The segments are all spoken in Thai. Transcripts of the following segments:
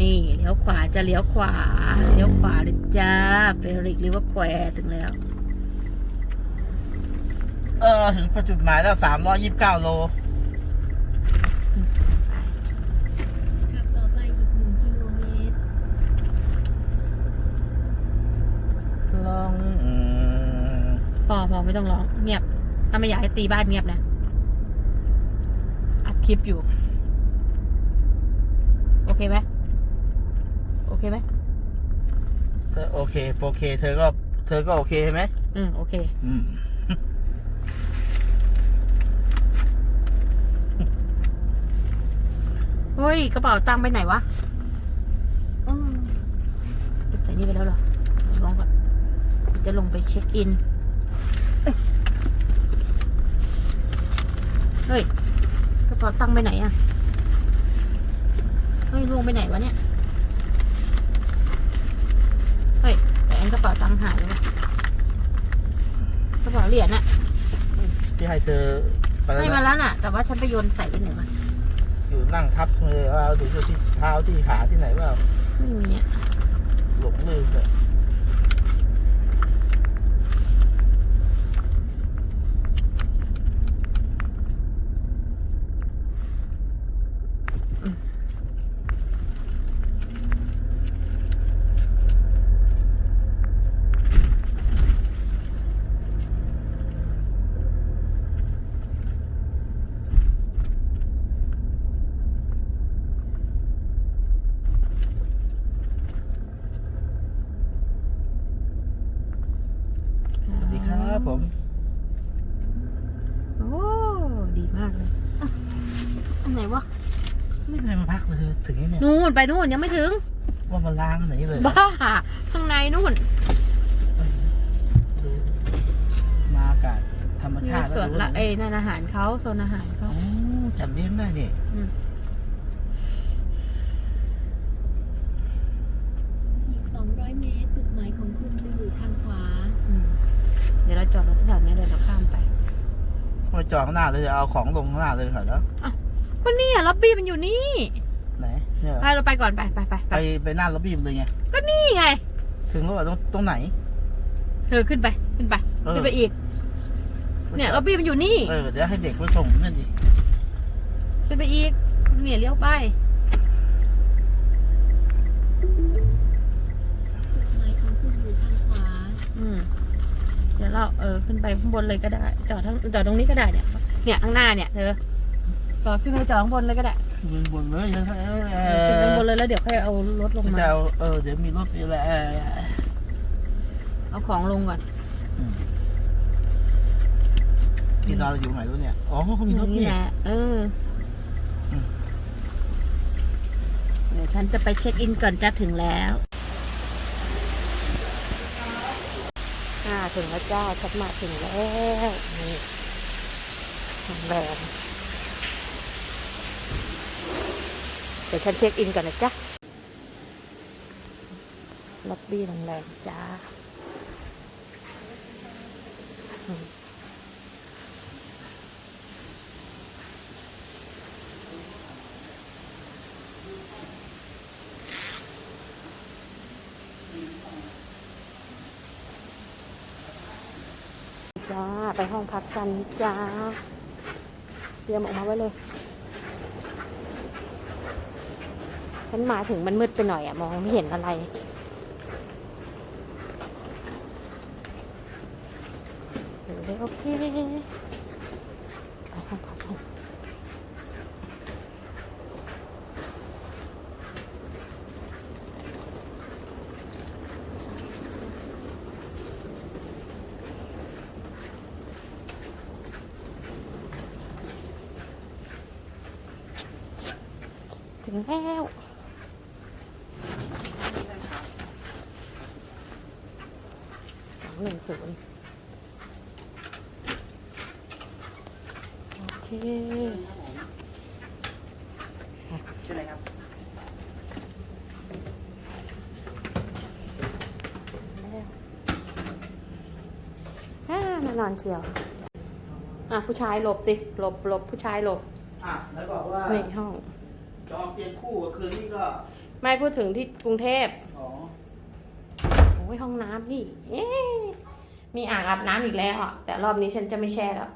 นี่เลี้ยวขวาจะเลี้ยวขวาเลี้ยวขวาเลยจ้าเฟริกหรือว่าแควร์ถึงแล้ว เออถึงจุดหมายแล้วสามร้อยยี่สิบเก้าโลขับต่อไปอีกหนึ่งกิโลเมตรลองอืมพอพอไม่ต้องร้องเงียบ ถ้าไม่อยากให้ตีบ้านเงียบนะอัดคลิปอยู่ โอเคไหม โอเคไหมเธอโอเค โอเค เธอก็ เธอก็โอเคใช่ไหมอืม โอเค อืม เฮ้ย กระเป๋าตังค์ไปไหนวะอืมเก็บใส่นี่ไปแล้วเหรอลองก่อนจะลงไปเช็คอิน เฮ้ย กระเป๋าตังค์ไปไหนอะเฮ้ยลวงไปไหนวะเนี่ย เฮ้ย แต่ อันกระเป๋าตังค์หายไปวะกระเป๋าเหรียญอะพี่ให้เธอไปแล้วให้มานะแล้วน่ะ แต่ว่าฉันไปโยนใส่ไปไหนมาอยู่นั่งทับเลยว่าดูอยู่ที่เท้าที่ขาที่ไหนว่าไม่มีอะหลงลืมเลย ผมโอ้ดีมากเลยอะอันไหนวะไม่เคยมาพักเลยถึงไอ้เนี่ยนู่นไปนู่นยังไม่ถึง ว่ามาล้างไหนเลยบ้าข้างในนู่นดูมาอากาศธรรมนี่ชาเป็นติสวนละดูเอ้ยนั่นอาหารเขาโซนอาหารเขา โอ้จัดเลี้ยงได้นี่อืม อีก 200 เมตร จุดหมายของคุณจะอยู่ทางขวา อืมเดี๋ยวเรา จอดรถที่แถวนี้เดี๋ยวเราข้ามไปมาจอดข้างหน้าเลยจะเอาของลงข้างหน้าเลยเหรอแล้วก็เนี่ยล็อบบี้มันอยู่นี่ไหนเนี่ยเหรอไปเราไปก่อนไปไปไปไปไปไปหน้าล็อบบี้มันเลยไงก็นี่ไง ถึงแล้วเหรอตรงตรงไหนเธอขึ้นไปขึ้นไปเออขึ้นไปอีก เนี่ยล็อบบี้มันอยู่นี่เออเดี๋ยวให้เด็กไปส่งนั่นดิขึ้นไปอีกเนี่ยเลี้ยวไปจุดหมายของคุณอยู่ทางขวาอืม เดี๋ยวเราเออขึ้นไปข้างบนเลยก็ได้จอดทั้งจอดตรงนี้ก็ได้เนี่ยเนี่ยข้างหน้าเนี่ยเธอจอดขึ้นไปจอดข้างบนเลยก็ได้คือบนเลยเออเอขึ้นไปข้างบนอเลยแล้วเดี๋ยวค่อยเอารถลงมาจะเอาเออเดี๋ยวมีรถมีอะไรเออเอาของลงก่อนอืมที่เราอยู่ไหนรู้เนี่ยอ๋อเขามีรถนี่นี่แหละเอออมเดี๋ยวฉันจะไปเช็คอินก่อนจะถึงแล้ว่าถึงแล้วจ้าฉันมาถึงแล้วนี่โรงแรมเดี๋ยวฉันเช็คอินก่อนนะจ๊ะล็อบบี้โรงแรมจ้า ไปห้องพักกันจ้าเตรียมออกมาไว้เลยฉันมาถึงมันมืดไปหน่อยอะมองไม่เห็นอะไร โอเคไปห้องพัก ถึงแล้วสองหนึ่งศูนย์โอเคใช่ไหมครับแล้วฮ่าแน่นอนเชียว อะ ผู้ชายหลบสิ หลบหลบผู้ชายหลบ อะ แล้วบอกว่านี่ห้อง จองเปลี่ยนคู่กับคืนนี้ก็ไม่พูดถึงที่กรุงเทพอ๋อโอ้ยห้องน้ำนี่เอ๊ะมีอ่างอาบน้ำอีกแล้วอะ แต่รอบนี้ฉันจะไม่แช่แล้ว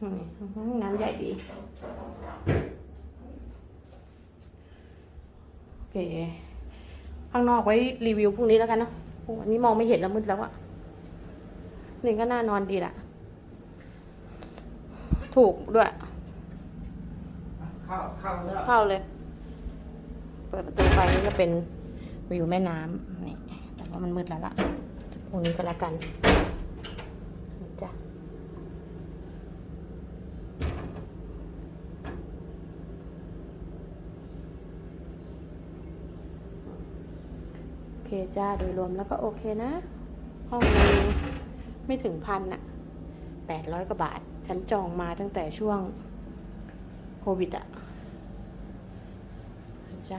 อืมห้องน้ำใหญ่ดีโอเคข้างนอกไว้รีวิวพรุ่งนี้แล้วกันเนาะวันนี้มองไม่เห็นแล้วมืดแล้วอะนี่ก็น่านอนดีละถูกด้วย เข้าเข้าแล้วเข้าเลย เปิดประตูไปนี่ก็เป็นวิวแม่น้ำนี่แต่ว่ามันมืดแล้วล่ะพรุ่งนี้ก็แล้วกันจ้ะโอเคจ้าโดยรวมแล้วก็โอเคนะ ห้องนึงไม่ถึงพันอะแปดร้อยกว่าบาท ฉันจองมาตั้งแต่ช่วง โควิดอะจ้ะ